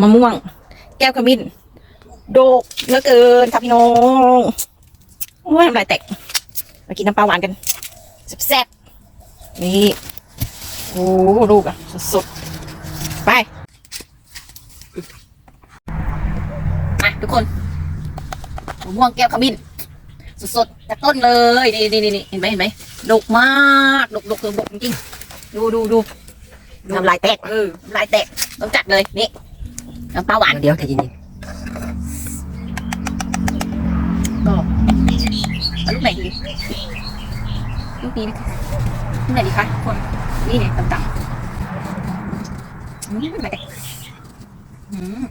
มะม่วง แก้วขมิ้น โดกเหลือเกินครับพี่น้องโอ้ยน้ำลายแตกมากินน้ำปลาหวานกันแซ่บๆนี่โอ้ลูกอะสดๆไปมาทุกคนมะม่วงแก้วขมิ้นสดๆจากต้นเลยนี่นี่นี่เห็นไหมเห็นไหมดกมากดกดกดกดกจริงๆดูดูดูน้ำลายแตกเออน้ำลายแตกต้องจัดเลยนี่ น้ำปลาหวานเดี๋ยวใจเย็นก็เอาลูกไหนดีลูกนี้นะคะลูกไหนดีคะทุกคนนี่ไงต่ำๆอืมไม่แตกอืม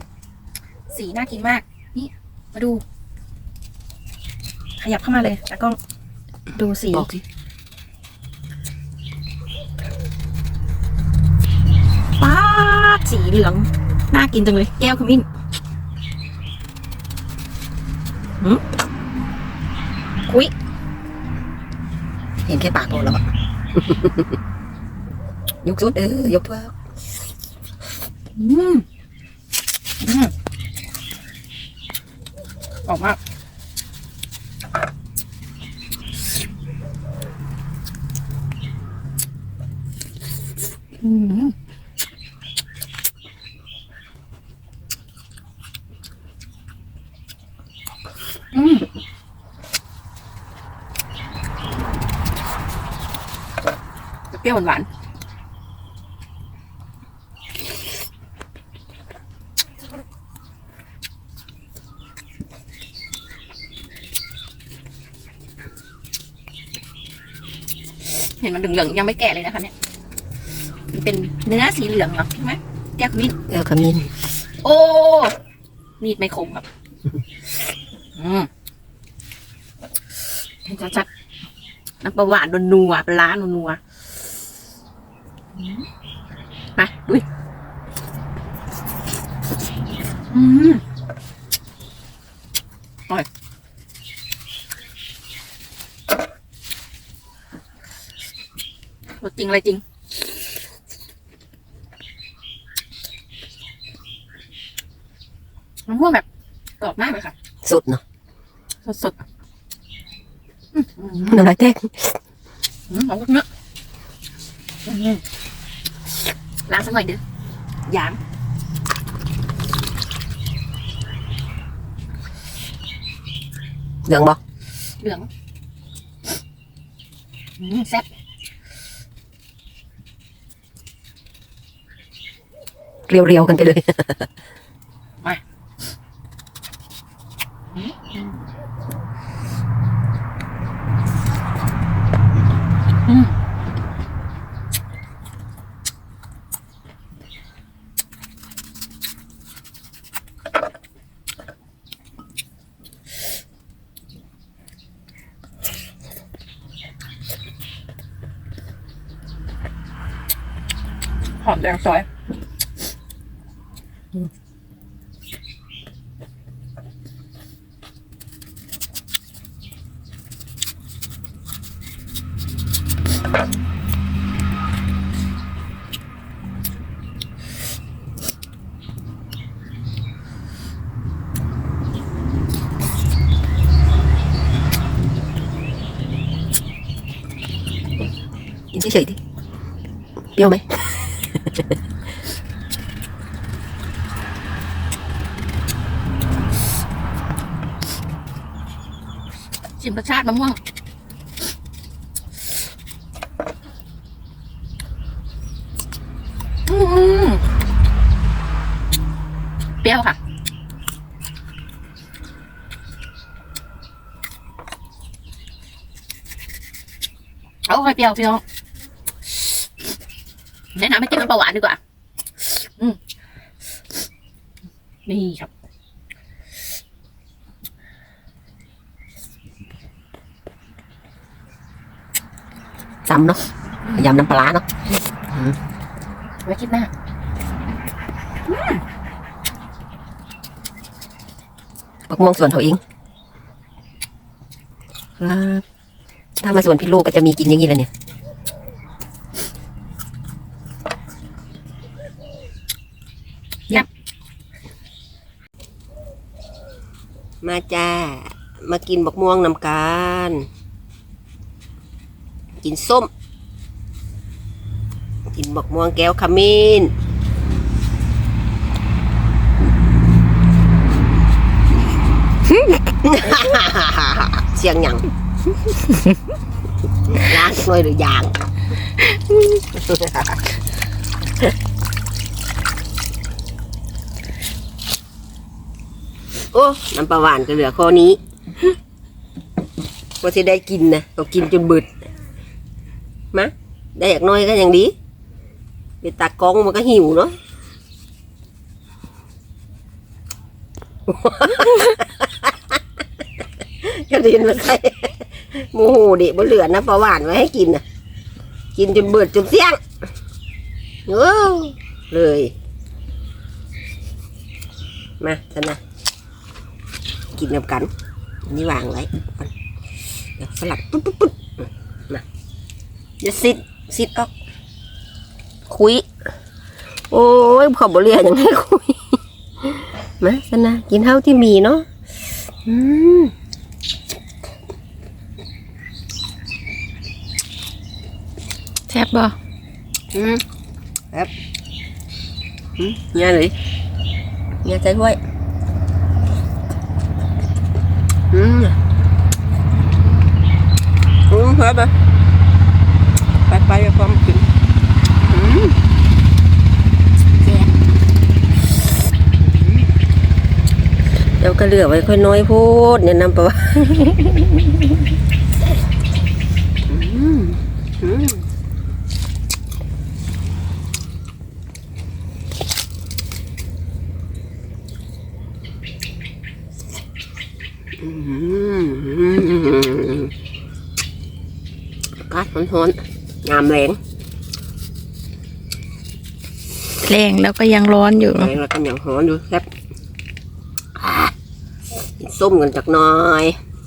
สีน่ากินมาก นี่ มาดู ขยับเข้ามาเลยแล้วก็ดูสีๆบอกสิป้าดสีเหลือง น่ากินจังเลย แก้วขมิ้นหืมคุย เห็นแค่ปากพอแล้วอะยกสุดเออยกทั่วอืมอืมออกมากอืม เปรี้ยวหวานๆเห็นมันเหลืองๆยังไม่แก่เลยนะคะเนี่ยมันเป็นเนื้อสีเหลืองเหรอใช่ไหมแก้วขมิ้นเออขมิ้น โอ้ มีดไม่คมครับ อืม เห็นชัดๆน้ำปลาหวานนัวๆปลาร้านัวๆอืมไปดุยอืมอร่อยรสจริงอะไรจริงมะม่วงแบบกรอบมากเลยค่ะสุดเนาะสดๆอืมอืมน้ำลายแตกอืมหอมเนื้ออืมล้างสักหน่อยดิ ยามเหลืองบอกเหลืองอืมแซ่บ เรียวๆกันไปเลย อืม หอมแดงซอยกินเฉยๆ ชิมรสชาติมะม่วงอืมเปรี้ยวค่ะ เอาไปเปรี้ยวพี่น้อง แนะนำให้กินน้ำปลาหวานดีกว่า อืมนี่ครับซ้ำเนาะยำน้ำปลาร้าเนาะไว้คิดหน้าปักม่วงสวนเขาเองครับถ้ามาสวนพี่ลูกก็จะมีกินอย่างนี้แหละเนี่ย มาจ้า มากินบักม่วงนำกัน กินส้ม กินบักม่วงแก้วขมิ้นเสียงหยังล้างหน่อยหรือยาง โอ้น้ำปลาหวานก็เหลือข้อนี้ว่าจะได้กินนะก็กินจนเบิดมะได้อยากน้อยก็ยังดีเป็นตากล้องมันก็หิวเนาะกระดินมาใส่โมโหดิบ่เหลือน้ำปลาหวานไว้ให้กินนะกินจนเบิดจนเสี่ยงเออเลย มาท่านนะ กินกับกันอัน นี่วางไว้ก่อนเดี๋ยวสลัดปุ๊บปุ๊บปุ๊บมาเดี๋ยวซิดซิดออก คุย โอ้ยขอบเรียนยังให้คุย มาสนะกินเท่าที่มีเนาะอืมแซ่บบ่อืมครับอืมเนี่ยเลยเนี่ยใจห้วย อืมอืมครับไปไปไปความกินอืมเดี๋ยวก็เหลือไว้ค่อยน้อยพูดเนี่ยนำไปว่าอืมอืมอืม อากาศร้อนๆงามแรงแรงแล้วก็ยังร้อนอยู่ แรงแล้วก็ยังร้อนอยู่ครับอ่ากินส้มกันจักหน่อย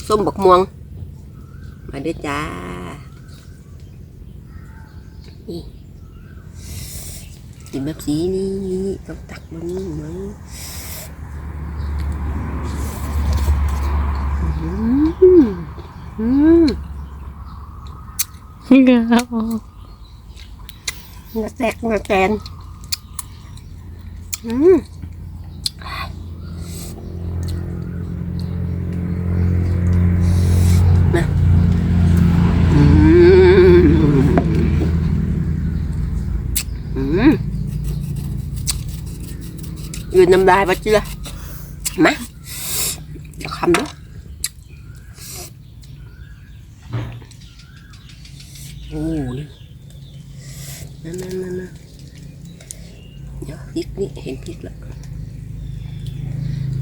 ส้มบักม่วง มาด้วยจ้านี่กินแบบสีนี้ต้องตักมันมั้งอืมอืม เหงื่อออกเงาแตกเงาแกนอืมมาอืมอืมยืนน้ำลายปะเจือมาคำด้วย โอ้นี่นั่นนั่นนั่นนั่นเดี๋ยวพริกนี่เห็นพริกแล้ว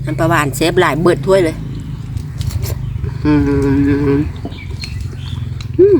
อันประวานเซฟหลายเบิดถ้วยเลย อืมอืม